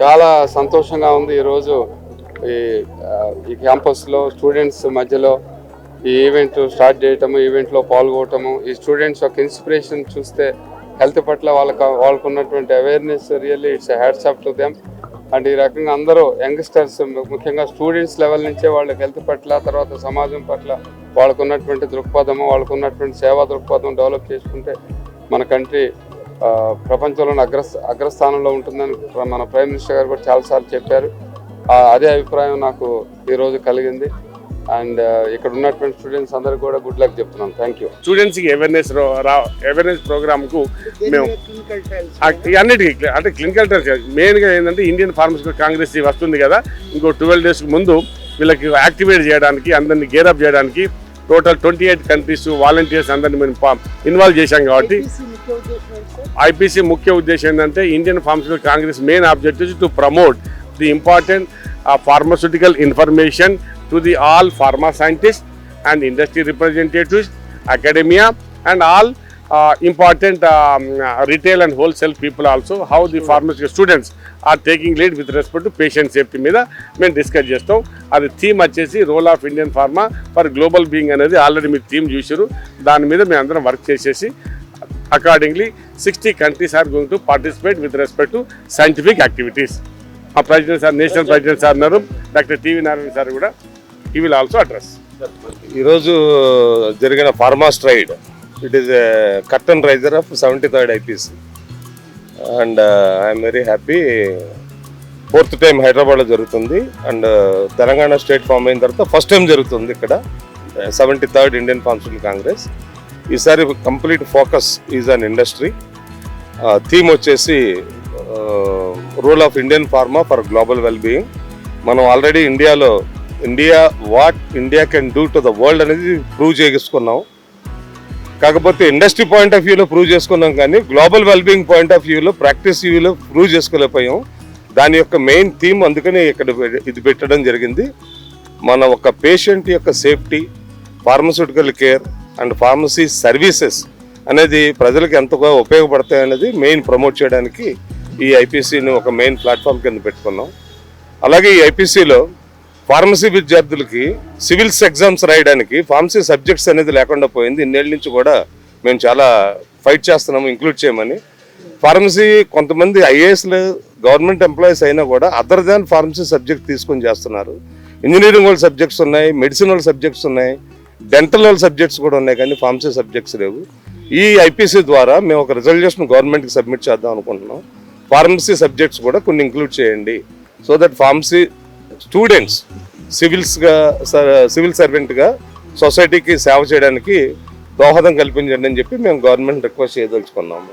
చాలా సంతోషంగా ఉంది ఈరోజు ఈ ఈ క్యాంపస్లో స్టూడెంట్స్ మధ్యలో ఈ ఈవెంట్ స్టార్ట్ చేయటము ఈవెంట్లో పాల్గొనటము ఈ స్టూడెంట్స్ యొక్క ఇన్స్పిరేషన్ చూస్తే హెల్త్ పట్ల వాళ్ళకి వాళ్ళకు ఉన్నటువంటి awareness really it's hats off to them and ఈ రకంగా అందరూ యంగ్స్టర్స్ ముఖ్యంగా స్టూడెంట్స్ లెవెల్ నుంచే వాళ్ళకి హెల్త్ పట్ల తర్వాత సమాజం పట్ల వాళ్ళకున్నటువంటి దృక్పథము వాళ్ళకు ఉన్నటువంటి సేవా దృక్పథం డెవలప్ చేసుకుంటే మన కంట్రీ ప్రపంచంలోని అగ్ర అగ్రస్థానంలో ఉంటుందని మన ప్రైమ్ మినిస్టర్ గారు కూడా చాలాసార్లు చెప్పారు. ఆ, అదే అభిప్రాయం నాకు ఈరోజు కలిగింది. అండ్ ఇక్కడ ఉన్నటువంటి స్టూడెంట్స్ అందరికి కూడా గుడ్ లక్ చెప్తున్నాను. Thank you. స్టూడెంట్స్కి అవేర్నెస్ అవేర్నెస్ ప్రోగ్రామ్కు మేము అన్నిటికీ అంటే క్లినికల్ ట్రయల్స్ మెయిన్గా ఏంటంటే ఇండియన్ ఫార్మసిటికల్ కాంగ్రెస్ వస్తుంది కదా. ఇంకో ట్వెల్వ్ డేస్ ముందు వీళ్ళకి యాక్టివేట్ చేయడానికి అందరినీ గేరప్ చేయడానికి total twenty eight countries volunteers అందరినీ మేము ఇన్వాల్వ్ చేశాం కాబట్టి ఐపీసీ ముఖ్య ఉద్దేశం ఏంటంటే Indian pharmaceutical congress main objective to promote the important pharmaceutical information to the all pharma scientist and industry representatives academia and all uh, important um, uh, retail and wholesale people also how the pharmacy students are taking lead with respect to patient safety మీద మేము discuss చేస్తాం. అది theme వచ్చేసి role of Indian pharma for global being అనేది already మీరు theme చూసారు దాని మీద మేము అందరం వర్క్ చేసేసి accordingly sixty countries are going to participate with respect to scientific activities మా president sir national president sir ఉన్నారు. డాక్టర్ టీవీ నారాయణ సార్ కూడా ఈ విల్ ఆల్సో అడ్రస్ ఈరోజు జరిగిన pharma stride it is curtain raiser of seventy third IPS and I'm very happy fourth time హైదరాబాద్లో జరుగుతుంది. And Telangana state form అయిన తర్వాత ఫస్ట్ టైం జరుగుతుంది ఇక్కడ. Seventy third Indian pharmaceutical congress ఈసారి complete focus is on industry theme వచ్చేసి rule of Indian pharma for global well being మనం already ఇండియాలో India what India can do to the world అనేది prove చేసుకున్నాం కాకపోతే industry point of వ్యూలో prove చేసుకున్నాం కానీ గ్లోబల్ వెల్బీయింగ్ పాయింట్ ఆఫ్ వ్యూలో ప్రాక్టీస్ వ్యూలో ప్రూవ్ చేసుకోలేకపోయాం. దాని యొక్క మెయిన్ థీమ్ అందుకనే ఇక్కడ పె- ఇది పెట్టడం జరిగింది. మన ఒక పేషెంట్ యొక్క safety pharmaceutical care and pharmacy services అనేది ప్రజలకు ఎంతగా ఉపయోగపడతాయి అనేది మెయిన్ ప్రమోట్ చేయడానికి ఈ ఐపీసీని ఒక మెయిన్ ప్లాట్ఫామ్ కింద పెట్టుకున్నాం. అలాగే ఈ ఐపీసీలో ఫార్మసీ విద్యార్థులకి సివిల్స్ ఎగ్జామ్స్ రాయడానికి ఫార్మసీ సబ్జెక్ట్స్ అనేది లేకుండా పోయింది. ఇన్నేళ్ళ నుంచి కూడా మేము చాలా ఫైట్ చేస్తున్నాము ఇంక్లూడ్ చేయమని. ఫార్మసీ కొంతమంది ఐఏఎస్లు గవర్నమెంట్ ఎంప్లాయీస్ అయినా కూడా అదర్ దాన్ ఫార్మసీ సబ్జెక్ట్ తీసుకొని చేస్తున్నారు. ఇంజనీరింగ్ వాళ్ళ సబ్జెక్ట్స్ ఉన్నాయి మెడిసిన్ వాళ్ళ సబ్జెక్ట్స్ ఉన్నాయి డెంటల్ వాళ్ళ సబ్జెక్ట్స్ కూడా ఉన్నాయి కానీ ఫార్మసీ సబ్జెక్ట్స్ లేవు. ఈ ఐపీసీ ద్వారా మేము ఒక రిజల్యూషన్ గవర్నమెంట్కి సబ్మిట్ చేద్దాం అనుకుంటున్నాం. ఫార్మసీ సబ్జెక్ట్స్ కూడా కొన్ని ఇంక్లూడ్ చేయండి. సో దట్ ఫార్మసీ స్టూడెంట్స్ సివిల్స్గా సివిల్ సర్వెంట్గా సొసైటీకి సేవ చేయడానికి దోహదం కల్పించండి అని చెప్పి మేము గవర్నమెంట్ రిక్వెస్ట్ చేయదలుచుకున్నాము.